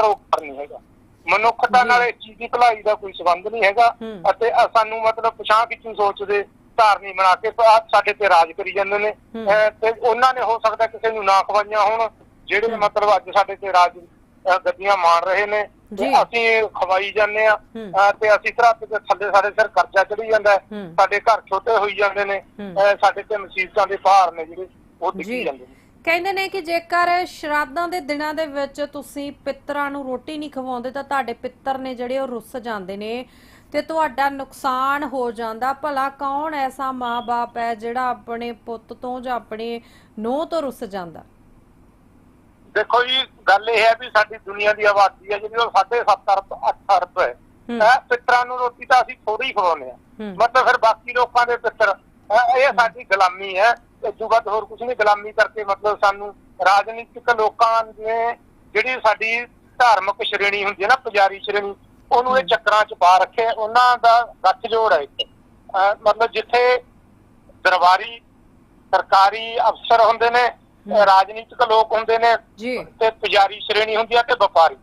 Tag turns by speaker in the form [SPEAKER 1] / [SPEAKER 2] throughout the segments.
[SPEAKER 1] ਸਰੋਕਾਰ ਨਹੀਂ ਹੈਗਾ। ਮਨੁੱਖਤਾ ਨਾਲ ਇਸ ਚੀਜ਼ ਦੀ ਭਲਾਈ ਦਾ ਕੋਈ ਸੰਬੰਧ ਨਹੀਂ ਹੈਗਾ। ਅਤੇ ਸਾਨੂੰ ਮਤਲਬ ਪਛਾਣ ਕਿਚੂ ਸੋਚਦੇ ਧਾਰਨੀ ਬਣਾ ਕੇ ਸਾਡੇ ਤੇ ਰਾਜ ਕਰੀ ਜਾਂਦੇ ਨੇ। ਤੇ ਉਹਨਾਂ ਨੇ ਹੋ ਸਕਦਾ ਕਿਸੇ ਨੂੰ ਨਾ ਖਵਾਈਆਂ ਹੋਣ ਜਿਹੜੇ ਮਤਲਬ ਅੱਜ ਸਾਡੇ ਤੇ ਰਾਜ ਗੱਦੀਆਂ ਮਾਰ ਰਹੇ ਨੇ ਤੇ
[SPEAKER 2] ਜੀ।
[SPEAKER 1] ਅਸੀਂ ਖਵਾਈ ਜਾਂਦੇ ਆ। ਤੇ ਅਸੀਂ ਧਰਤ ਦੇ ਥੱਲੇ ਸਾਡੇ ਸਿਰ ਕਰਜ਼ਾ ਚੜੀ ਜਾਂਦਾ। ਸਾਡੇ ਘਰ ਛੋਟੇ ਹੋਈ ਜਾਂਦੇ ਨੇ। ਸਾਡੇ ਤੇ ਮੁਸੀਬਤਾਂ ਦੇ ਭਾਰ ਨੇ ਜਿਹੜੇ ਉਹ ਡਿੱਗੀ ਜਾਂਦੇ ਨੇ।
[SPEAKER 2] ਕਹਿੰਦੇ ਨੇ ਕਿ ਜੇਕਰ ਸ਼ਰਾਧਾਂ ਦੇ ਦਿਨਾਂ ਦੇ ਵਿੱਚ ਤੁਸੀਂ ਪਿੱਤਰਾਂ ਨੂੰ ਰੋਟੀ ਨਹੀਂ ਖਵਾਉਂਦੇ ਤਾਂ ਤੁਹਾਡੇ ਪਿੱਤਰ ਨੇ ਜਿਹੜੇ ਉਹ ਰੁੱਸ ਜਾਂਦੇ ਨੇ ਤੇ ਤੁਹਾਡਾ ਨੁਕਸਾਨ ਹੋ ਜਾਂਦਾ। ਭਲਾ ਕੌਣ ਐਸਾ ਮਾਂ-ਬਾਪ ਹੈ ਜਿਹੜਾ ਆਪਣੇ ਪੁੱਤ ਤੋਂ ਜਾਂ ਆਪਣੇ ਨੂੰਹ ਤੋਂ ਰੁੱਸ ਜਾਂਦਾ?
[SPEAKER 1] ਦੇਖੋ ਜੀ ਗੱਲ ਇਹ ਹੈ ਵੀ ਸਾਡੀ ਦੁਨੀਆ ਦੀ ਆਬਾਦੀ ਹੈ ਜਿਹੜੀ ਉਹ 7.5 ਅਰਬ 8 ਅਰਬ ਹੈ। ਪਿੱਤਰਾਂ ਨੂੰ ਰੋਟੀ ਤਾਂ ਅਸੀਂ ਥੋੜੀ ਖਵਾਉਂਦੇ ਆ
[SPEAKER 2] ਹੂੰ।
[SPEAKER 1] ਮਤਲਬ ਫਿਰ ਬਾਕੀ ਲੋਕਾਂ ਦੇ ਪਿੱਤਰ ਇਹ ਸਾਡੀ ਗੁਲਾਮੀ ਹੈ। ਇਸ ਤੋਂ ਬਾਅਦ ਹੋਰ ਕੁਝ ਨਹੀਂ ਗੁਲਾਮੀ ਕਰਕੇ ਮਤਲਬ ਸਾਨੂੰ ਰਾਜਨੀਤਿਕ ਲੋਕਾਂ ਨੇ ਜਿਹੜੀ ਸਾਡੀ ਧਾਰਮਿਕ ਸ਼੍ਰੇਣੀ ਹੁੰਦੀ ਹੈ ਨਾ ਪੁਜਾਰੀ ਸ਼੍ਰੇਣੀ ਉਹਨੂੰ ਇਹ ਚੱਕਰਾਂ 'ਚ ਪਾ ਰੱਖੇ ਉਹਨਾਂ ਦਾ ਗੱਠ ਜੋੜ ਹੈ ਅਹ ਮਤਲਬ ਜਿੱਥੇ ਦਰਬਾਰੀ ਸਰਕਾਰੀ ਅਫਸਰ ਹੁੰਦੇ ਨੇ ਰਾਜਨੀਤਿਕ ਲੋਕ ਹੁੰਦੇ ਨੇ ਤੇ ਪੁਜਾਰੀ ਸ਼੍ਰੇਣੀ ਹੁੰਦੀ ਹੈ ਤੇ ਵਪਾਰੀ।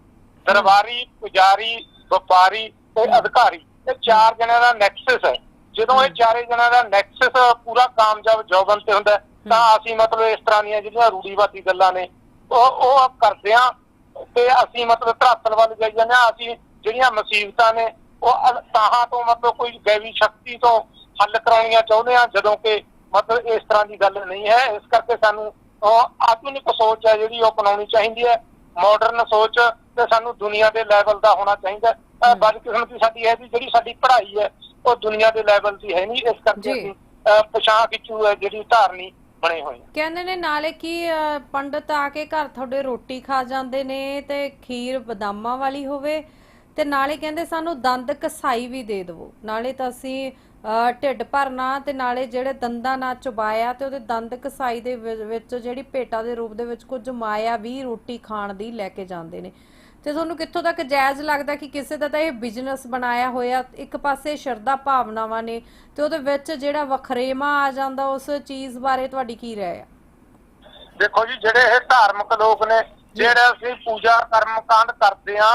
[SPEAKER 1] ਦਰਬਾਰੀ ਪੁਜਾਰੀ ਵਪਾਰੀ ਤੇ ਅਧਿਕਾਰੀ ਇਹ ਚਾਰ ਜਣਿਆਂ ਦਾ ਨੈਕਸਸ ਹੈ। ਜਦੋਂ ਇਹ ਚਾਰੇ ਜਣਿਆਂ ਦਾ ਨੈਕਸਸ ਪੂਰਾ ਕਾਮਯਾਬ ਜੋਬਨ ਤੇ ਹੁੰਦਾ ਤਾਂ ਅਸੀਂ ਮਤਲਬ ਇਸ ਤਰ੍ਹਾਂ ਦੀਆਂ ਜਿਹੜੀਆਂ ਰੂੜੀਵਾਦੀ ਗੱਲਾਂ ਨੇ ਉਹ ਉਹ ਕਰਦੇ ਆ ਤੇ ਅਸੀਂ ਮਤਲਬ ਧਰਾਤਲ ਵੱਲ ਜਾਈ ਜਾਂਦੇ ਹਾਂ ਅਸੀਂ ਜਿਹੜੀਆਂ ਮੁਸੀਬਤਾਂ ਨੇ ਉਹ ਤਾਹਾਂ ਤੋਂ ਮਤਲਬ ਕੋਈ ਗੈਵੀ ਸ਼ਕਤੀ ਤੋਂ ਹੱਲ ਕਰਾਉਣੀਆਂ ਚਾਹੁੰਦੇ ਆ ਜਦੋਂ ਕਿ ਮਤਲਬ ਇਸ ਤਰ੍ਹਾਂ ਦੀ ਗੱਲ ਨਹੀਂ ਹੈ। ਇਸ ਕਰਕੇ ਸਾਨੂੰ ਉਹ ਆਧੁਨਿਕ ਸੋਚ ਹੈ ਜਿਹੜੀ ਉਹ ਅਪਣਾਉਣੀ ਚਾਹੀਦੀ ਹੈ। ਮਾਡਰਨ ਸੋਚ ਤੇ ਸਾਨੂੰ ਦੁਨੀਆ ਦੇ ਲੈਵਲ ਦਾ ਹੋਣਾ ਚਾਹੀਦਾ ਬਦਕਿਸਮਤੀ ਸਾਡੀ ਹੈ ਵੀ ਜਿਹੜੀ ਸਾਡੀ ਪੜ੍ਹਾਈ ਹੈ ਉਹ ਦੁਨੀਆ ਦੇ ਲੈਵਲ ਦੀ ਹੈ ਨਹੀਂ ਇਸ ਕਰਕੇ
[SPEAKER 2] ਜੀ।
[SPEAKER 1] ਅਸੀਂ ਅਹ, ਹੈ ਜਿਹੜੀ ਧਾਰਨੀ ਬਣੇ ਹੋਏ ਹਾਂ।
[SPEAKER 2] ਕਹਿੰਦੇ ਨੇ ਨਾਲੇ ਕਿ ਅ, ਪੰਡਤ ਆ ਕੇ ਘਰ ਤੁਹਾਡੇ ਰੋਟੀ ਖਾ ਜਾਂਦੇ ਨੇ ਤੇ ਖੀਰ ਬਦਾਮਾਂ ਵਾਲੀ ਹੋਵੇ ਤੇ ਨਾਲੇ ਕਹਿੰਦੇ ਸਾਨੂੰ ਦੰਦ ਕਸਾਈ ਵੀ ਦੇ ਦਿਵੋ। ਨਾਲੇ ਤਾਂ ਅਸੀਂ ਅ, ਢਿੱਡ ਭਰਨਾ ਤੇ ਨਾਲੇ ਜਿਹੜੇ ਦੰਦਾਂ ਨਾਲ ਚਬਾਇਆ ਤੇ ਉਹਦੇ ਦੰਦ ਕਸਾਈ ਦੇ ਵਿ- ਵਿੱਚ ਜਿਹੜੀ ਭੇਟਾ ਦੇ ਰੂਪ ਦੇ ਵਿੱਚ ਕੁਝ ਮਾਇਆ ਵੀ ਰੋਟੀ ਖਾਣ ਦੀ ਲੈ ਕੇ ਜਾਂਦੇ ਨੇ। ਤੇ ਤੁਹਾਨੂੰ ਕਿੱਥੋਂ ਤੱਕ ਜਾਇਜ਼ ਲੱਗਦਾ ਕਿ ਕਿਸੇ ਦਾ ਤਾਂ ਇਹ ਬਿਜ਼ਨਸ ਬਣਾਇਆ ਹੋਇਆ ਇੱਕ ਪਾਸੇ ਸ਼ਰਧਾ ਭਾਵਨਾਵਾਂ ਨੇ ਤੇ ਉਹਦੇ ਵਿੱਚ ਜਿਹੜਾ ਵਖਰੇਵਾ ਆ ਜਾਂਦਾ ਉਸ ਚੀਜ਼ ਬਾਰੇ ਤੁਹਾਡੀ ਕੀ ਰਾਏ ਆ?
[SPEAKER 1] ਦੇਖੋ ਜੀ ਜਿਹੜੇ ਇਹ ਧਾਰਮਿਕ ਲੋਕ ਨੇ ਜਿਹੜੇ ਅਸੀਂ ਪੂਜਾ ਕਰਮ ਕਾਂਡ ਕਰਦੇ ਆ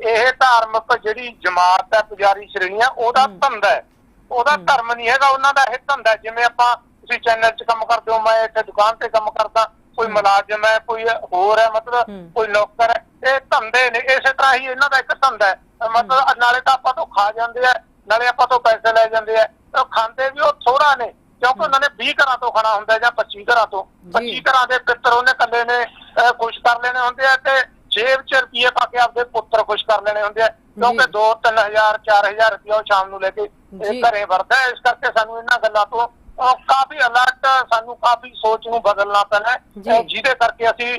[SPEAKER 1] ਇਹ ਧਾਰਮਿਕ ਜਿਹੜੀ ਜਮਾਤ ਹੈ ਪੁਜਾਰੀ ਸ਼੍ਰੇਣੀਆਂ ਉਹਦਾ ਧੰਦਾ ਹੈ। ਉਹਦਾ ਧਰਮ ਨਹੀਂ ਹੈਗਾ ਉਹਨਾਂ ਦਾ ਇਹ ਧੰਦਾ। ਜਿਵੇਂ ਆਪਾਂ ਤੁਸੀਂ ਚੈਨਲ 'ਚ ਕੰਮ ਕਰਦੇ ਹੋ ਮੈਂ ਇੱਥੇ ਦੁਕਾਨ ਤੇ ਕੰਮ ਕਰਦਾ ਕੋਈ ਮੁਲਾਜ਼ਮ ਹੈ ਕੋਈ ਹੋਰ ਹੈ ਮਤਲਬ। ਕੋਈ ਨੌਕਰ ਹੈ ਇਹ ਧੰਦੇ ਨੇ ਇਸੇ ਤਰ੍ਹਾਂ ਹੀ ਇਹਨਾਂ ਦਾ ਇੱਕ ਧੰਦਾ ਹੈ ਮਤਲਬ ਨਾਲੇ ਤਾਂ ਆਪਾਂ ਤੋਂ ਖਾ ਜਾਂਦੇ ਆ ਨਾਲੇ ਆਪਾਂ ਤੋਂ ਪੈਸੇ ਲੈ ਜਾਂਦੇ ਆ ਉਹ ਖਾਂਦੇ ਵੀ ਉਹ ਥੋੜਾ ਨੇ ਕਿਉਂਕਿ ਉਹਨਾਂ ਨੇ 20 ਘਰਾਂ ਤੋਂ ਖਾਣਾ ਹੁੰਦਾ ਜਾਂ 25 ਘਰਾਂ ਤੋਂ
[SPEAKER 2] ਜੀ।
[SPEAKER 1] 25 ਘਰਾਂ ਦੇ ਪਿੱਤਰ ਉਹਨੇ ਕੱਲੇ ਨੇ ਖੁਸ਼ ਕਰ ਲੈਣੇ ਹੁੰਦੇ ਆ ਤੇ ਜੇਬ 'ਚ ਰੁਪਏ ਪਾ ਕੇ ਆਪਦੇ ਪੁੱਤਰ ਖੁਸ਼ ਕਰ ਲੈਣੇ ਹੁੰਦੇ ਆ ਕਿਉਂਕਿ
[SPEAKER 2] ਜੀ।
[SPEAKER 1] 2 3000 4000 ਰੁਪਏ ਉਹ ਸ਼ਾਮ ਨੂੰ ਲੈ ਕੇ। ਘਰੇ ਵਰਦਾ। ਇਸ ਕਰਕੇ ਸਾਨੂੰ ਇਹਨਾਂ ਗੱਲਾਂ ਤੋਂ ਅਹ, ਕਾਫੀ ਅਲਰਟ ਸਾਨੂੰ ਕਾਫੀ ਸੋਚ ਨੂੰ ਬਦਲਣਾ ਪੈਣਾ ਹੈ। ਜਿਹਦੇ ਕਰਕੇ ਅਸੀਂ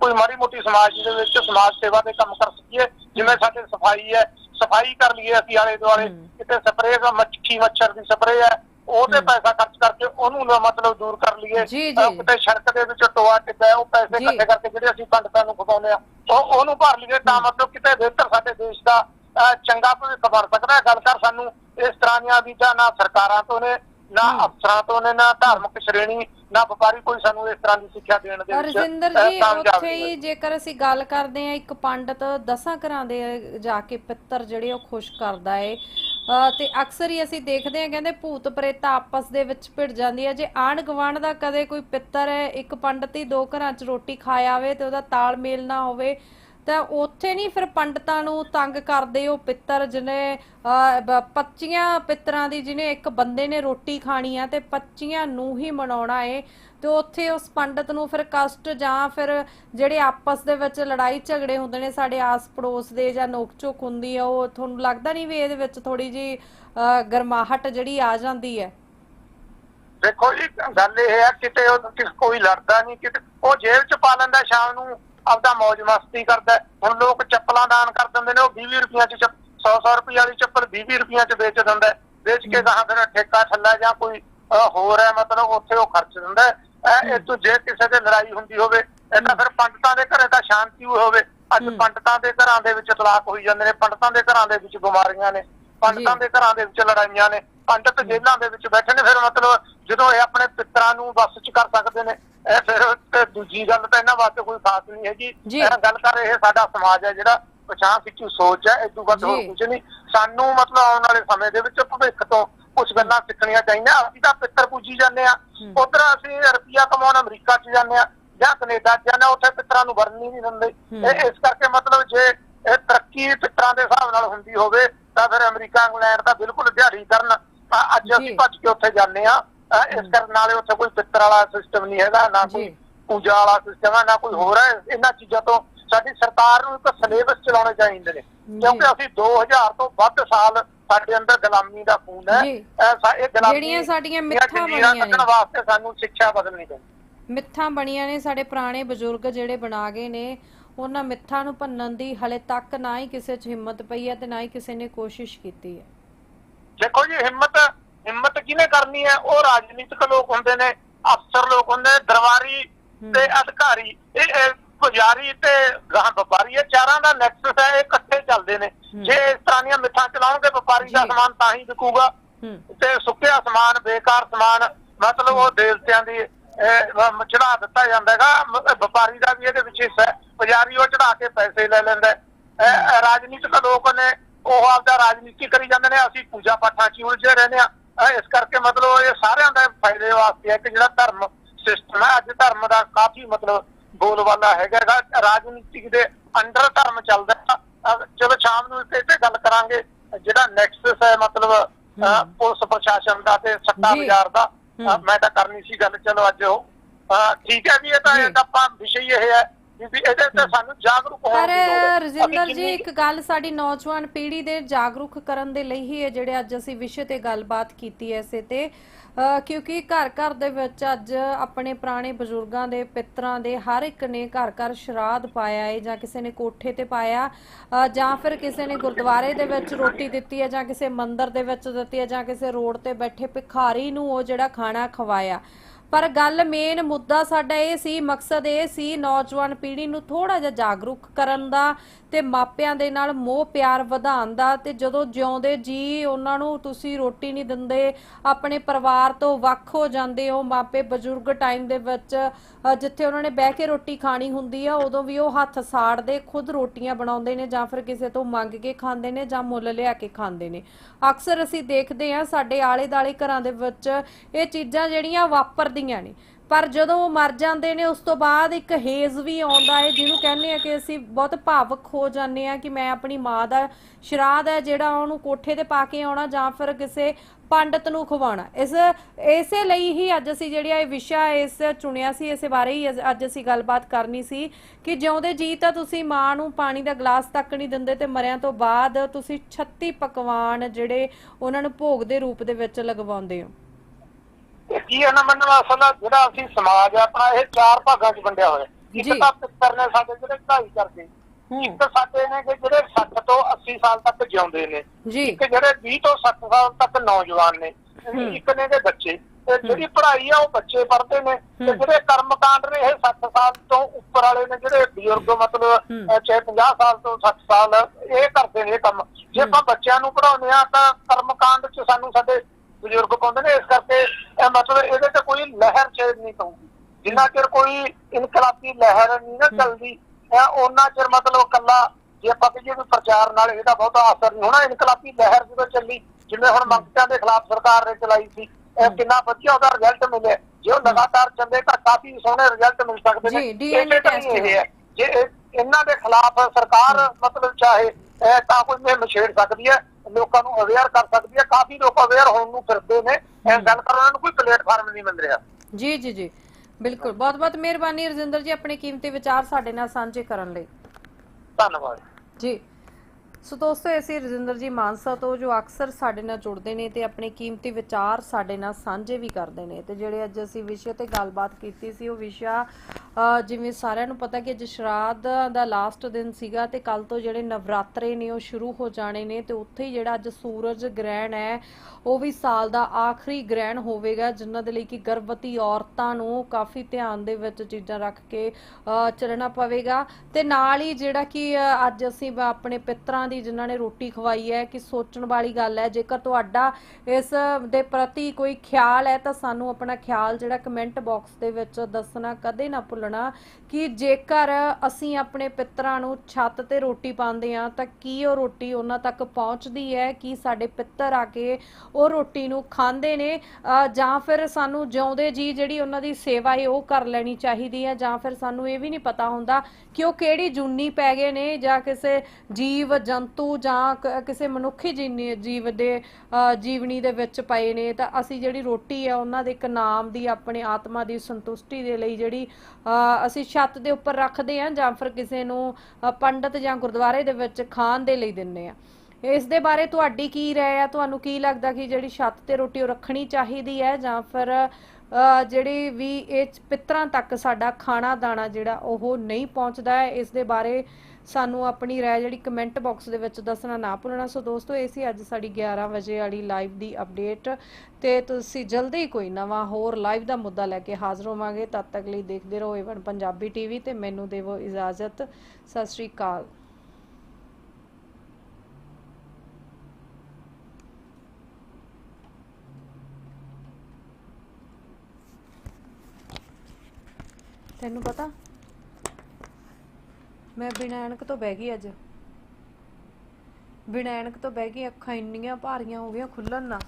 [SPEAKER 1] ਕੋਈ ਮਾੜੀ ਮੋਟੀ ਸਮਾਜ ਦੇ ਵਿੱਚ ਸਮਾਜ ਸੇਵਾ ਦੇ ਕੰਮ ਕਰ ਸਕੀਏ। ਜਿਵੇਂ ਸਾਡੇ ਸਫ਼ਾਈ ਹੈ ਸਫ਼ਾਈ ਕਰ ਲਈਏ ਅਸੀਂ ਆਲੇ ਦੁਆਲੇ। ਕਿਤੇ ਸਪਰੇਅ ਦਾ ਮੱਖੀ ਮੱਛਰ ਦੀ ਸਪਰੇਅ ਹੈ ਉਹਤੇ ਪੈਸਾ ਖਰਚ ਕਰਕੇ ਉਹਨੂੰ ਮਤਲਬ ਦੂਰ ਕਰ ਲਈਏ। ਕਿਤੇ ਸੜਕ ਦੇ ਵਿੱਚ ਟੋਆ ਹੈ, ਉਹ ਪੈਸੇ। ਇਕੱਠੇ ਕਰਕੇ ਜਿਹੜੇ ਅਸੀਂ ਪੰਡਤਾਂ ਨੂੰ ਖਵਾਉਂਦੇ ਆ ਉਹ ਉਹਨੂੰ ਭਰ ਲਈਏ ਤਾਂ ਮਤਲਬ ਕਿਤੇ ਬਿਹਤਰ ਸਾਡੇ ਦੇਸ਼ ਦਾ ਚੰਗਾ ਭਵਿੱਖ ਬਣ ਸਕਦਾ ਹੈ। ਗੱਲ ਕਰ ਸਾਨੂੰ ਇਸ ਤਰ੍ਹਾਂ ਦੀਆਂ ਚੀਜ਼ਾਂ ਨਾ ਸਰਕਾਰਾਂ ਤੋਂ ਨੇ ਨਾ ਅਫਸਰਾਂ ਤੋਂ ਨੇ ਨਾ ਧਾਰਮਿਕ ਸ਼੍ਰੇਣੀ ਨਾ ਵਪਾਰੀ ਕੋਈ ਸਾਨੂੰ ਇਸ ਤਰ੍ਹਾਂ ਦੀ ਸਿੱਖਿਆ ਦੇਣ ਦੇ ਵਿੱਚ
[SPEAKER 2] ਰਜਿੰਦਰ ਜੀ ਉੱਥੇ ਹੀ। ਜੇਕਰ ਅਸੀਂ ਗੱਲ ਕਰਦੇ ਹਾਂ ਇੱਕ ਪੰਡਤ ਦਸਾਂ ਘਰਾਂ ਦੇ ਜਾ ਕੇ ਪਿੱਤਰ ਜਿਹੜੇ ਉਹ ਖੁਸ਼ ਕਰਦਾ ਏ। ਤੇ ਅਕਸਰ ਹੀ ਅਸੀਂ ਦੇਖਦੇ ਹਾਂ ਕਹਿੰਦੇ ਭੂਤ ਪ੍ਰੇਤ ਆਪਸ ਦੇ ਵਿੱਚ ਭਿੜ ਜਾਂਦੀ ਹੈ। ਜੇ ਆਣ ਗਵਾਣ ਦਾ ਕਦੇ ਕੋਈ ਪਿੱਤਰ ਹੈ ਇੱਕ ਪੰਡਤ ਹੀ ਦੋ ਘਰਾਂ 'ਚ ਰੋਟੀ ਖਾ ਆਵੇ ਤੇ ਉਹਦਾ ਤਾਲਮੇਲ ਨਾ ਹੋਵੇ ਤਾਂ ਉੱਥੇ ਨਹੀਂ ਫਿਰ ਪੰਡਤਾਂ ਨੂੰ ਤੰਗ ਕਰਦੇ ਉਹ ਪਿੱਤਰ ਜਿਹਨੇ 25 ਪਿੱਤਰਾਂ ਦੀ ਜਿਹਨੇ ਇੱਕ ਬੰਦੇ ਨੇ ਰੋਟੀ ਖਾਣੀ ਆ ਤੇ 25 ਨੂੰ ਹੀ ਮਨਾਉਣਾ ਏ। ਤੇ ਉੱਥੇ ਉਸ ਪੰਡਤ ਨੂੰ ਫਿਰ ਕਸ਼ਟ ਜਾਂ ਫਿਰ ਜਿਹੜੇ ਆਪਸ ਦੇ ਵਿੱਚ ਲੜਾਈ ਝਗੜੇ ਹੁੰਦੇ ਨੇ ਸਾਡੇ ਆਸ ਪੜੋਸ ਦੇ ਜਾਂ ਨੋਕ ਝੋਕ ਹੁੰਦੀ ਆ, ਉਹ ਤੁਹਾਨੂੰ ਲੱਗਦਾ ਨਹੀਂ ਵੀ ਇਹਦੇ ਵਿੱਚ ਥੋੜੀ ਜੀ ਗਰਮਾਹਟ ਜਿਹੜੀ ਆ ਜਾਂਦੀ ਹੈ?
[SPEAKER 1] ਦੇਖੋ ਜੀ, ਗੱਲ ਇਹ ਹੈ ਕਿਤੇ ਉਹ ਕੋਈ ਲੜਦਾ ਨਹੀਂ, ਕਿਤੇ ਉਹ ਜੇਬ 'ਚ ਪਾ ਲੈਂਦਾ ਸ਼ਾਮ ਨੂੰ। ਆਪਦਾ ਮौज ਮਸਤੀ ਕਰਦਾ। ਹੁਣ ਲੋਕ ਚੱਪਲਾਂ ਦਾਨ ਕਰ ਦਿੰਦੇ ਨੇ ਉਹ 20 ਰੁਪਈਆ 'ਚ 100 100 ਰੁਪਏ ਵਾਲੀ ਚੱਪਲ 20 ਰੁਪਈਆ 'ਚ ਵੇਚ ਦਿੰਦਾ। ਵੇਚ ਕੇ ਗਾਹਾਂ ਫਿਰ ਠੇਕਾ ਥੱਲਾ ਜਾਂ ਕੋਈ ਹੋਰ ਹੈ ਮਤਲਬ ਉੱਥੇ ਉਹ ਖਰਚ ਦਿੰਦਾ। ਇਹ ਤੋਂ ਜੇ ਕਿਸੇ ਦੇ ਲੜਾਈ ਹੁੰਦੀ ਹੋਵੇ ਇਹ ਤਾਂ ਫਿਰ ਪੰਡਤਾਂ ਦੇ ਘਰੇ ਤਾਂ ਸ਼ਾਂਤੀ ਹੋਵੇ ਅੱਜ। ਪੰਡਤਾਂ ਦੇ ਘਰਾਂ ਦੇ ਵਿੱਚ ਤਲਾਕ ਹੋਈ ਜਾਂਦੇ ਨੇ ਪੰਡਤਾਂ ਦੇ ਘਰਾਂ ਦੇ ਵਿੱਚ ਬਿਮਾਰੀਆਂ ਨੇ ਪੰਡਤਾਂ। ਦੇ ਘਰਾਂ ਦੇ ਵਿੱਚ ਲੜਾਈਆਂ ਨੇ ਪੰਡਤ ਜੇਲ੍ਹਾਂ ਦੇ ਵਿੱਚ ਬੈਠੇ ਨੇ ਫਿਰ ਮਤਲਬ ਜਦੋਂ ਇਹ ਆਪਣੇ ਪਿੱਤਰਾਂ ਨੂੰ ਵਸ ਚ ਕਰ ਸਕਦੇ ਨੇ ਇਹ ਫਿਰ ਤੇ ਦੂਜੀ ਗੱਲ ਤਾਂ ਇਹਨਾਂ ਵਾਸਤੇ ਕੋਈ ਖਾਸ ਨਹੀਂ ਹੈਗੀ
[SPEAKER 2] ਜੀ।
[SPEAKER 1] ਇਹ ਗੱਲ ਕਰ ਇਹ ਸਾਡਾ ਸਮਾਜ ਹੈ ਜਿਹੜਾ ਪਛਾਣ ਸਿੱਖੀ ਸੋਚ ਹੈ ਇਸ ਤੋਂ ਵੱਧ ਹੋਰ
[SPEAKER 2] ਜੀ।
[SPEAKER 1] ਕੁਝ ਨਹੀਂ ਸਾਨੂੰ ਮਤਲਬ ਆਉਣ ਵਾਲੇ ਸਮੇਂ ਦੇ ਵਿੱਚ ਭਵਿੱਖ ਤੋਂ ਕੁਝ ਗੱਲਾਂ ਸਿੱਖਣੀਆਂ ਚਾਹੀਦੀਆਂ ਅਸੀਂ ਤਾਂ ਪਿੱਤਰ ਪੂਜੀ ਜਾਂਦੇ ਆ
[SPEAKER 2] ਹੂੰ।
[SPEAKER 1] ਉਧਰ ਅਸੀਂ ਰੁਪਈਆ ਕਮਾਉਣ ਅਮਰੀਕਾ 'ਚ ਜਾਂਦੇ ਆ ਜਾਂ ਕੈਨੇਡਾ 'ਚ ਜਾਂਦੇ ਆ ਉੱਥੇ ਪਿੱਤਰਾਂ ਨੂੰ ਵਰਨ ਹੀ ਨਹੀਂ ਦਿੰਦੇ
[SPEAKER 2] ਹੂੰ।
[SPEAKER 1] ਇਹ ਇਸ ਕਰਕੇ ਮਤਲਬ ਜੇ ਇਹ ਤਰੱਕੀ ਪਿੱਤਰਾਂ ਦੇ ਹਿਸਾਬ ਨਾਲ ਹੁੰਦੀ ਹੋਵੇ ਤਾਂ ਫਿਰ ਅਮਰੀਕਾ ਇੰਗਲੈਂਡ ਤਾਂ ਬਿਲਕੁਲ ਦਿਹਾੜੀ ਕਰਨ ਤਾਂ ਅੱਜ
[SPEAKER 2] ਜੀ।
[SPEAKER 1] ਅਸੀਂ ਭੱਜ ਕੇ ਉੱਥੇ ਜਾਂਦੇ ਆ ਇਸ ਕਰਨ ਨਾਲੇ ਉੱਥੇ ਕੋਈ ਪਿੱਤਰ ਵਾਲਾ ਸਿਸਟਮ ਨਹੀਂ ਹੈਗਾ ਨਾ ਕੋਈ। ਪੂਜਾ ਵਾਲਾ ਸਿਸਟਮ ਹੈ ਨਾ ਕੋਈ ਹੋਰ ਹੈ। ਇਹਨਾਂ ਚੀਜ਼ਾਂ ਤੋਂ ਸਾਡੀ ਸਰਕਾਰ ਨੂੰ ਇੱਕ ਸਿਲੇਬਸ ਚਲਾਉਣੇ ਚਾਹੀਦੇ ਨੇ। ਕਿਉਂਕਿ ਅਸੀਂ 2000 ਤੋਂ ਵੱਧ ਸਾਲ ਸਾਡੇ ਅੰਦਰ ਗੁਲਾਮੀ ਦਾ ਖੂਨ ਹੈ। ਇਹ ਗੁਲਾਮੀ
[SPEAKER 2] ਜਿਹੜੀਆਂ ਸਾਡੀਆਂ ਮਿੱਥਾਂ ਬਣੀਆਂ ਨੇ।
[SPEAKER 1] ਕੱਢਣ ਵਾਸਤੇ ਸਾਨੂੰ ਸਿੱਖਿਆ ਬਦਲਣੀ ਚਾਹੀਦੀ
[SPEAKER 2] ਮਿੱਥਾਂ ਬਣੀਆਂ ਨੇ ਸਾਡੇ ਪੁਰਾਣੇ ਬਜ਼ੁਰਗ ਜਿਹੜੇ ਬਣਾ ਗਏ ਨੇ ਉਹਨਾਂ ਮਿੱਥਾਂ ਨੂੰ ਭੰਨਣ ਦੀ ਹਲੇ ਤੱਕ ਨਾ ਹੀ ਕਿਸੇ 'ਚ ਹਿੰਮਤ ਪਈ ਹੈ ਤੇ ਨਾ ਹੀ ਕਿਸੇ ਨੇ ਕੋਸ਼ਿਸ਼ ਕੀਤੀ ਹੈ।
[SPEAKER 1] ਦੇਖੋ ਜੀ ਹਿੰਮਤ ਕਿਹਨੇ ਕਰਨੀ ਹੈ ਉਹ ਰਾਜਨੀਤਿਕ ਲੋਕ ਹੁੰਦੇ ਨੇ ਅਫਸਰ ਲੋਕ ਹੁੰਦੇ ਨੇ ਦਰਬਾਰੀ। ਤੇ ਅਧਿਕਾਰੀ। ਇਹ ਪੁਜਾਰੀ ਤੇ ਗਾਹ ਵਪਾਰੀ ਇਹ ਚਾਰਾਂ ਦਾ ਨੈਕਸਸ ਹੈ ਇਹ ਇਕੱਠੇ ਚੱਲਦੇ ਨੇ। ਜੇ ਇਸ ਤਰ੍ਹਾਂ ਦੀਆਂ ਮਿੱਥਾਂ ਚਲਾਉਣਗੇ ਵਪਾਰੀ ਦਾ। ਸਮਾਨ ਤਾਂ ਹੀ ਵਿਕੂਗਾ। ਤੇ ਸੁੱਕਿਆ ਸਮਾਨ ਬੇਕਾਰ ਸਮਾਨ ਮਤਲਬ ਉਹ ਦੇਵਤਿਆਂ ਦੀ ਚੜਾ ਦਿੱਤਾ ਜਾਂਦਾ ਹੈਗਾ। ਵਪਾਰੀ ਦਾ ਵੀ ਇਹਦੇ ਵਿੱਚ ਹਿੱਸਾ ਹੈ। ਪੁਜਾਰੀ ਉਹ ਚੜਾ ਕੇ ਪੈਸੇ ਲੈ ਲੈਂਦਾ ਰਾਜਨੀਤਿਕ ਲੋਕ ਨੇ ਉਹ ਆਪਦਾ ਰਾਜਨੀਤੀ ਕਰੀ ਜਾਂਦੇ ਨੇ। ਅਸੀਂ ਪੂਜਾ ਪਾਠਾਂ 'ਚ ਉਲਝੇ ਰਹਿੰਦੇ ਆ ਇਸ ਕਰਕੇ ਮਤਲਬ ਇਹ ਸਾਰਿਆਂ ਦਾ ਫਾਇਦੇ ਵਾਸਤੇ ਹੈ ਕਿ ਜਿਹੜਾ ਧਰਮ ਸਿਸਟਮ ਹੈ ਅੱਜ ਧਰਮ ਦਾ ਕਾਫੀ ਮਤਲਬ ਬੋਲਬਾਲਾ ਹੈਗਾ ਰਾਜਨੀਤਿਕ ਦੇ ਅੰਡਰ ਧਰਮ ਚੱਲਦਾ ਚਲੋ ਸ਼ਾਮ ਨੂੰ ਇਸ ਤੇ ਗੱਲ ਕਰਾਂਗੇ ਜਿਹੜਾ ਨੈਕਸਸ ਹੈ ਮਤਲਬ। ਪੁਲਿਸ ਪ੍ਰਸ਼ਾਸਨ ਦਾ ਤੇ ਸੱਤਾ। ਬਾਜ਼ਾਰ ਦਾ। ਮੈਂ ਤਾਂ ਕਰਨੀ ਸੀ ਗੱਲ ਚਲੋ ਅੱਜ ਉਹ ਠੀਕ ਹੈ ਵੀ ਇਹ ਤਾਂ
[SPEAKER 2] ਜੀ।
[SPEAKER 1] ਇਹ ਤਾਂ ਆਪਾਂ ਵਿਸ਼ੇ ਹੀ ਇਹ ਹੈ ਵੀ ਇਹਦੇ ਤੇ ਸਾਨੂੰ ਜਾਗਰੂਕ ਹੋਣ
[SPEAKER 2] ਪਰ
[SPEAKER 1] ਦੀ ਲੋੜ ਹੈ।
[SPEAKER 2] ਰਜਿੰਦਰ
[SPEAKER 1] ਅਸੀਂ
[SPEAKER 2] ਜੀ ਇੱਕ ਗੱਲ ਸਾਡੀ ਨੌਜਵਾਨ ਪੀੜ੍ਹੀ ਦੇ ਜਾਗਰੂਕ ਕਰਨ ਦੇ ਲਈ ਹੀ ਹੈ ਜਿਹੜੇ ਅੱਜ ਅਸੀਂ ਵਿਸ਼ੇ ਤੇ ਗੱਲਬਾਤ ਕੀਤੀ ਐ ਇਸੇ ਤੇ। ਅ, ਕਿਉਂਕਿ ਘਰ ਘਰ ਦੇ ਵਿੱਚ ਅੱਜ ਆਪਣੇ ਪੁਰਾਣੇ ਬਜ਼ੁਰਗਾਂ ਦੇ ਪਿਤਰਾਂ ਦੇ ਹਰ ਇੱਕ ਨੇ ਘਰ ਘਰ ਸ਼ਰਾਧ ਪਾਇਆ ਹੈ ਜਾਂ ਕਿਸੇ ਨੇ ਕੋਠੇ ਤੇ ਪਾਇਆ। ਅ, ਜਾਂ ਫਿਰ ਕਿਸੇ ਨੇ ਗੁਰਦੁਆਰੇ ਦੇ ਵਿੱਚ ਰੋਟੀ ਦਿੱਤੀ ਹੈ ਜਾਂ ਕਿਸੇ ਮੰਦਿਰ ਦੇ ਵਿੱਚ ਦਿੱਤੀ ਹੈ ਜਾਂ ਕਿਸੇ ਰੋਡ ਤੇ ਬੈਠੇ ਭਿਖਾਰੀ ਨੂੰ ਉਹ ਜਿਹੜਾ ਖਾਣਾ ਖਵਾਇਆ। ਪਰ ਗੱਲ ਮੇਨ ਮੁੱਦਾ ਸਾਡਾ ਇਹ ਸੀ, ਮਕਸਦ ਇਹ ਸੀ ਨੌਜਵਾਨ ਪੀੜ੍ਹੀ ਨੂੰ ਥੋੜਾ ਜਿਹਾ ਜਾਗਰੂਕ ਕਰਨ ਦਾ ਤੇ ਮਾਪਿਆਂ ਦੇ ਨਾਲ ਮੋਹ ਪਿਆਰ ਵਧਾਉਣ ਦਾ ਤੇ ਜਦੋਂ ਜਿਉਂਦੇ ਜੀ ਉਹਨਾਂ ਨੂੰ ਤੁਸੀਂ ਰੋਟੀ ਨਹੀਂ ਦਿੰਦੇ, ਆਪਣੇ ਪਰਿਵਾਰ ਤੋਂ ਵੱਖ ਹੋ ਜਾਂਦੇ ਹੋ, ਮਾਪੇ ਬਜ਼ੁਰਗ ਟਾਈਮ ਦੇ ਵਿੱਚ ਜਿੱਥੇ ਉਹਨਾਂ ਨੇ ਬਹਿ ਕੇ ਰੋਟੀ ਖਾਣੀ ਹੁੰਦੀ ਆ, ਉਦੋਂ ਵੀ ਉਹ ਹੱਥ ਸਾੜਦੇ, ਖੁਦ ਰੋਟੀਆਂ ਬਣਾਉਂਦੇ ਨੇ ਜਾਂ ਫਿਰ ਕਿਸੇ ਤੋਂ ਮੰਗ ਕੇ ਖਾਂਦੇ ਨੇ ਜਾਂ ਮੁੱਲ ਲਿਆ ਕੇ ਖਾਂਦੇ ਨੇ। ਅਕਸਰ ਅਸੀਂ ਦੇਖਦੇ ਹਾਂ ਸਾਡੇ ਆਲੇ-ਦਾਲੇ ਘਰਾਂ ਦੇ ਵਿੱਚ ਇਹ ਚੀਜ਼ਾਂ ਜਿਹੜੀਆਂ ਵਾਪਰ ਵਾਪਰਦੀਆਂ ਨੇ। ਪਰ ਜਦੋਂ ਉਹ ਮਰ ਜਾਂਦੇ ਨੇ, ਉਸ ਤੋਂ ਬਾਅਦ ਇੱਕ ਹੇਜ਼ ਵੀ ਆਉਂਦਾ ਹੈ, ਜਿਹਨੂੰ ਕਹਿੰਦੇ ਆ ਕਿ ਅਸੀਂ ਬਹੁਤ ਭਾਵਕ ਹੋ ਜਾਂਦੇ ਆ ਕਿ ਮੈਂ ਆਪਣੀ ਮਾਂ ਦਾ ਸ਼ਰਾਧ ਹੈ, ਜਿਹੜਾ ਉਹਨੂੰ ਕੋਠੇ ਤੇ ਪਾ ਕੇ ਆਉਣਾ ਜਾਂ ਫਿਰ ਕਿਸੇ ਪੰਡਤ ਨੂੰ ਖਵਾਉਣਾ। ਇਸ, ਇਸੇ ਲਈ ਹੀ ਅੱਜ ਅਸੀਂ ਜਿਹੜਿਆ ਇਹ ਵਿਸ਼ਾ ਇਸ ਚੁਣਿਆ ਸੀ, ਇਸੇ ਬਾਰੇ ਹੀ ਅੱਜ- ਅਸੀਂ ਗੱਲਬਾਤ ਕਰਨੀ ਸੀ ਕਿ ਜਿਉਂਦੇ ਜੀ ਤਾਂ ਤੁਸੀਂ ਮਾਂ ਨੂੰ ਪਾਣੀ ਦਾ ਗਲਾਸ ਤੱਕ ਨਹੀਂ ਦਿੰਦੇ ਤੇ ਮਰਿਆਂ ਤੋਂ ਬਾਅਦ ਤੁਸੀਂ 36 ਪਕਵਾਨ ਜਿਹੜੇ ਉਹਨਾਂ ਨੂੰ ਭੋਗ ਦੇ ਰੂਪ ਦੇ ਵਿੱਚ ਲਗਵਾਉਂਦੇ ਹੋ।
[SPEAKER 1] ਕੀ ਹੈ ਨਾ ਮੰਨਣਾ ਅਸਲ ਜਿਹੜਾ ਅਸੀਂ ਸਮਾਜ ਹੈ ਆਪਣਾ ਇਹ ਚਾਰ ਭਾਗਾਂ 'ਚ ਵੰਡਿਆ ਹੋਇਆ।
[SPEAKER 2] ਜੀ।
[SPEAKER 1] ਇੱਕ ਤਾਂ ਪਿੱਤਰ ਨੇ ਸਾਡੇ ਜਿਹੜੇ ਚੜਾਈ ਕਰਦੇ।
[SPEAKER 2] ਹੂੰ।
[SPEAKER 1] ਇੱਕ ਸਾਡੇ ਨੇ ਕਿ ਜਿਹੜੇ 60 ਤੋਂ 80 ਸਾਲ ਤੱਕ ਜਿਉਂਦੇ ਨੇ।
[SPEAKER 2] ਜੀ।
[SPEAKER 1] ਇੱਕ ਜਿਹੜੇ 20 ਤੋਂ 60 ਸਾਲ ਤੱਕ ਨੌਜਵਾਨ ਨੇ।
[SPEAKER 2] ਹੂੰ।
[SPEAKER 1] ਇੱਕ ਨੇ ਦੇ ਬੱਚੇ। ਤੇ ਜਿਹੜੀ ਪੜ੍ਹਾਈ ਆ ਉਹ ਬੱਚੇ ਪੜ੍ਹਦੇ ਨੇ। ਤੇ
[SPEAKER 2] ਹੂੰ।
[SPEAKER 1] ਜਿਹੜੇ ਕਰਮਕਾਂਡ ਨੇ ਇਹ 60 ਸਾਲ ਤੋਂ ਉੱਪਰ ਵਾਲੇ ਨੇ ਜਿਹੜੇ ਬਜ਼ੁਰਗ ਮਤਲਬ
[SPEAKER 2] ਹੂੰ।
[SPEAKER 1] ਅਹ, ਚਾਹੇ 50 ਸਾਲ ਤੋਂ 60 ਸਾਲ ਇਹ ਕਰਦੇ ਨੇ ਇਹ ਕੰਮ। ਜੇ ਆਪਾਂ ਬੱਚਿਆਂ ਨੂੰ ਪੜਾਉਂਦੇ ਆ ਤਾਂ ਕਰਮਕਾਂਡ 'ਚ ਸਾਨੂੰ ਸਾਡੇ ਬਜ਼ੁਰਗ ਪਾਉਂਦੇ ਨੇ ਇਸ ਕਰਕੇ ਇਹ ਮਤਲਬ ਇਹਦੇ ਤੇ ਕੋਈ ਲਹਿਰ ਛੇੜ ਨਹੀਂ ਪਊਗੀ ਜਿੰਨਾ ਚਿਰ ਕੋਈ ਇਨਕਲਾਬੀ ਲਹਿਰ ਨਹੀਂ ਨਾ ਚੱਲਦੀ ਇਹ ਉਹਨਾਂ ਚਿਰ ਮਤਲਬ ਕੱਲਾ ਜੇ ਆਪਾਂ ਕਹੀਏ ਵੀ ਪ੍ਰਚਾਰ ਨਾਲ ਇਹਦਾ ਬਹੁਤਾ ਅਸਰ ਨਹੀਂ ਹੋਣਾ ਇਨਕਲਾਬੀ ਲਹਿਰ ਜਦੋਂ ਚੱਲੀ ਜਿਵੇਂ ਹੁਣ ਮੰਗਤਾਂ ਦੇ ਖਿਲਾਫ ਸਰਕਾਰ ਨੇ ਚਲਾਈ ਸੀ ਇਹ ਕਿੰਨਾ ਵਧੀਆ ਉਹਦਾ ਰਿਜ਼ਲਟ ਮਿਲਿਆ। ਜੇ ਉਹ ਲਗਾਤਾਰ ਚੱਲੇ ਤਾਂ ਕਾਫੀ ਸੋਹਣੇ ਰਿਜ਼ਲਟ ਮਿਲ ਸਕਦੇ ਨੇ
[SPEAKER 2] ਜੀ, DNA
[SPEAKER 1] ਇਸੇ ਤਰ੍ਹਾਂ ਹੀ
[SPEAKER 2] ਟੈਸਟ
[SPEAKER 1] ਇਹ ਹੈ ਜੇ ਇਹ- ਇਹਨਾਂ ਦੇ ਖਿਲਾਫ ਸਰਕਾਰ ਮਤਲਬ ਚਾਹੇ ਇਹ ਤਾਂ ਕੋਈ ਮੁਹਿੰਮ ਛੇੜ ਸਕਦੀ ਹੈ। ਲੋਕਾਂ ਨੂੰ ਅਵੇਅਰ ਕਰ ਸਕਦੀ ਹੈ। ਕਾਫੀ ਲੋਕ ਅਵੇਅਰ ਹੋਣ ਨੂੰ ਫਿਰਦੇ ਨੇ। ਇਹ ਗੱਲ ਕਰ ਉਹਨਾਂ ਨੂੰ ਕੋਈ ਪਲੇਟਫਾਰਮ ਨਹੀਂ ਮਿਲ ਰਿਹਾ।
[SPEAKER 2] ਜੀ ਜੀ ਜੀ। ਬਿਲਕੁਲ। ਬਹੁਤ ਬਹੁਤ ਮਿਹਰਬਾਨੀ ਰਜਿੰਦਰ ਜੀ ਆਪਣੇ ਕੀਮਤੀ ਵਿਚਾਰ ਸਾਡੇ ਨਾਲ ਸਾਂਝੇ ਕਰਨ ਲਈ।
[SPEAKER 1] ਧੰਨਵਾਦ।
[SPEAKER 2] ਜੀ। ਸੋ ਦੋਸਤੋ ਅਸੀਂ ਰਜਿੰਦਰ ਜੀ ਮਾਨਸਾ ਤੋਂ, ਜੋ ਅਕਸਰ ਸਾਡੇ ਨਾਲ ਜੁੜਦੇ ਨੇ ਤੇ ਆਪਣੇ ਕੀਮਤੀ ਵਿਚਾਰ ਸਾਡੇ ਨਾਲ ਸਾਂਝੇ ਵੀ ਕਰਦੇ ਨੇ। ਤੇ ਜਿਹੜੇ ਅੱਜ ਅਸੀਂ ਵਿਸ਼ੇ ਤੇ ਗੱਲਬਾਤ ਕੀਤੀ ਸੀ, ਉਹ ਵਿਸ਼ਾ ਜਿਵੇਂ ਸਾਰਿਆਂ ਨੂੰ ਪਤਾ ਕਿ ਅੱਜ ਸ਼ਰਾਧ ਦਾ ਲਾਸਟ ਦਿਨ ਸੀਗਾ ਤੇ ਕੱਲ ਤੋਂ ਜਿਹੜੇ ਨਵਰਾਤਰੇ ਨੇ, ਉਹ ਸ਼ੁਰੂ ਹੋ ਜਾਣੇ ਨੇ ਤੇ ਉੱਥੇ ਹੀ ਜਿਹੜਾ ਅੱਜ ਸੂਰਜ ਗ੍ਰਹਿਣ ਹੈ, ਉਹ ਵੀ ਸਾਲ ਦਾ ਆਖਰੀ ਗ੍ਰਹਿਣ ਹੋਵੇਗਾ, ਜਿਨ੍ਹਾਂ ਦੇ ਲਈ ਕਿ ਗਰਭਵਤੀ ਔਰਤਾਂ ਨੂੰ ਕਾਫੀ ਧਿਆਨ ਦੇ ਵਿੱਚ ਚੀਜ਼ਾਂ ਰੱਖ ਕੇ ਚੱਲਣਾ ਪਵੇਗਾ। ਤੇ ਨਾਲ ਹੀ ਜਿਹੜਾ ਕਿ ਅੱਜ ਅਸੀਂ ਆਪਣੇ ਪਿੱਤਰਾਂ ਦੀ ਲਈ ਜਿਨ੍ਹਾਂ ਨੇ ਰੋਟੀ ਖਵਾਈ ਹੈ ਕਿ ਸੋਚਣ ਵਾਲੀ ਗੱਲ ਹੈ। ਜੇਕਰ ਤੁਹਾਡਾ ਇਸ ਦੇ ਪ੍ਰਤੀ ਕੋਈ ਖਿਆਲ ਹੈ ਤਾਂ ਸਾਨੂੰ ਆਪਣਾ ਖਿਆਲ ਜਿਹੜਾ ਕਮੈਂਟ ਬਾਕਸ ਦੇ ਵਿੱਚ ਦੱਸਣਾ ਕਦੇ ਨਾ ਭੁੱਲਣਾ ਕਿ ਜੇਕਰ ਅਸੀਂ ਆਪਣੇ ਪਿੱਤਰਾਂ ਨੂੰ ਛੱਤ ਤੇ ਰੋਟੀ ਪਾਉਂਦੇ ਆ ਤਾਂ ਕੀ ਉਹ ਰੋਟੀ ਉਹਨਾਂ ਤੱਕ ਪਹੁੰਚਦੀ ਹੈ? ਕੀ ਸਾਡੇ ਪਿੱਤਰ ਆ ਕੇ ਉਹ ਰੋਟੀ ਨੂੰ ਖਾਂਦੇ ਨੇ? ਅ, ਜਾਂ ਫਿਰ ਸਾਨੂੰ ਜਿਉਂਦੇ ਜੀ ਜਿਹੜੀ ਉਹਨਾਂ ਦੀ ਸੇਵਾ ਹੈ ਉਹ ਕਰ ਲੈਣੀ ਚਾਹੀਦੀ ਹੈ। ਜਾਂ ਫਿਰ ਸਾਨੂੰ ਇਹ ਵੀ ਨਹੀਂ ਪਤਾ ਹੁੰਦਾ ਕਿ ਉਹ ਕਿਹੜੀ ਜੂਨੀ ਪੈ ਗਏ ਨੇ ਜਾਂ ਕਿਸੇ ਜੀਵ ਜੰਤੂ ਜਾਂ ਕਿਸੇ ਮਨੁੱਖੀ ਜੀਵ ਦੇ ਜੀਵਨੀ ਦੇ ਵਿੱਚ ਪਏ ਨੇ ਤਾਂ ਅਸੀਂ ਜਿਹੜੀ ਰੋਟੀ ਆ ਉਹਨਾਂ ਦੇ ਇੱਕ ਨਾਮ ਦੀ ਆਪਣੇ ਆਤਮਾ ਦੀ ਸੰਤੁਸ਼ਟੀ ਦੇ ਲਈ ਜਿਹੜੀ ਅ, ਅਸੀਂ ਛੱਤ ਦੇ ਉੱਪਰ ਰੱਖਦੇ ਆ ਜਾਂ ਫਿਰ ਕਿਸੇ ਨੂੰ ਪੰਡਤ ਜਾਂ ਗੁਰਦੁਆਰੇ ਦੇ ਵਿੱਚ ਖਾਣ ਦੇ ਲਈ ਦਿੰਨੇ ਆ ਇਸ ਦੇ ਬਾਰੇ ਤੁਹਾਡੀ ਕੀ ਰਾਏ ਆ ਤੁਹਾਨੂੰ ਕੀ ਲੱਗਦਾ ਕਿ ਜਿਹੜੀ ਛੱਤ ਤੇ ਰੋਟੀ ਉਹ ਰੱਖਣੀ ਚਾਹੀਦੀ ਹੈ ਜਾਂ ਫਿਰ ਅ, ਜਿਹੜੀ ਵੀ ਇਹ ਚ- ਪਿੱਤਰਾਂ ਤੱਕ ਸਾਡਾ ਖਾਣਾ ਦਾਣਾ ਜਿਹੜਾ ਉਹ ਨਹੀਂ ਪਹੁੰਚਦਾ ਹੈ ਇਸ ਦੇ ਬਾਰੇ ਸਾਨੂੰ ਆਪਣੀ ਰਾਏ ਜਿਹੜੀ ਕਮੈਂਟ ਬਾਕਸ ਦੇ ਵਿੱਚ ਦੱਸਣਾ ਨਾ ਭੁੱਲਣਾ। ਸੋ ਦੋਸਤੋ, ਇਹ ਸੀ ਅੱਜ ਸਾਡੀ 11 ਵਜੇ ਵਾਲੀ ਲਾਈਵ ਦੀ ਅਪਡੇਟ ਤੇ ਤੁਸੀਂ ਜਲਦੀ ਕੋਈ ਨਵਾਂ ਹੋਰ ਲਾਈਵ ਦਾ ਮੁੱਦਾ ਲੈ ਕੇ ਹਾਜ਼ਰ ਹੋਵਾਂਗੇ। ਤਦ ਤੱਕ ਲਈ ਦੇਖਦੇ ਰਹੋ ਏਵਨ ਪੰਜਾਬੀ ਟੀਵੀ ਤੇ ਮੈਨੂੰ ਦੇਵੋ ਇਜਾਜ਼ਤ। ਸਤਿ ਸ਼੍ਰੀ ਅਕਾਲ। ਤੈਨੂੰ ਪਤਾ ਮੈਂ ਬਿਨਾਂ ਐਨਕ ਤੋਂ ਬਹਿ ਗਈ ਅੱਜ। ਬਿਨਾਂ ਐਨਕ ਤੋਂ ਬਹਿ ਗਈ, ਅੱਖਾਂ ਇੰਨੀਆਂ ਭਾਰੀਆਂ ਹੋ ਗਈਆਂ ਖੁੱਲਣ ਨਾ